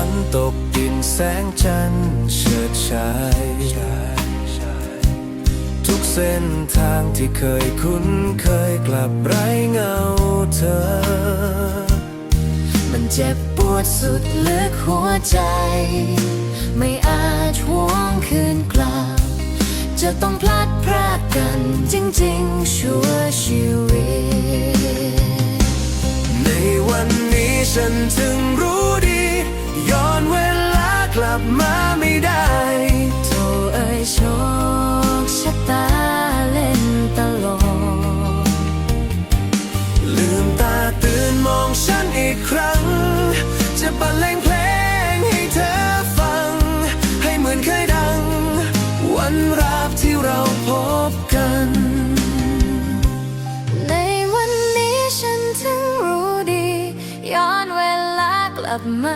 วันตกดินแสงจันทร์เฉิดฉาย ทุกเส้นทางที่เคยคุ้นเคยกลับไร้เงาเธอ มันเจ็บปวดสุดลึกหัวใจ ไม่อาจหวงคืนกลับ จะต้องพลัดพรากกันจริงๆ ชั่วชีวิต ในวันนี้ฉันถึงรู้ ลับมาไม่ได้โทเอ่ยโชคชะตาเล่นตลอด ลืมตาตื่นมองฉันอีกครั้ง จะบรรเลงเพลงให้เธอฟัง ให้เหมือนเคยดัง วันราบที่เราพบกันในวันนี้ฉันถึงรู้ดีย้อนเวลากลับมา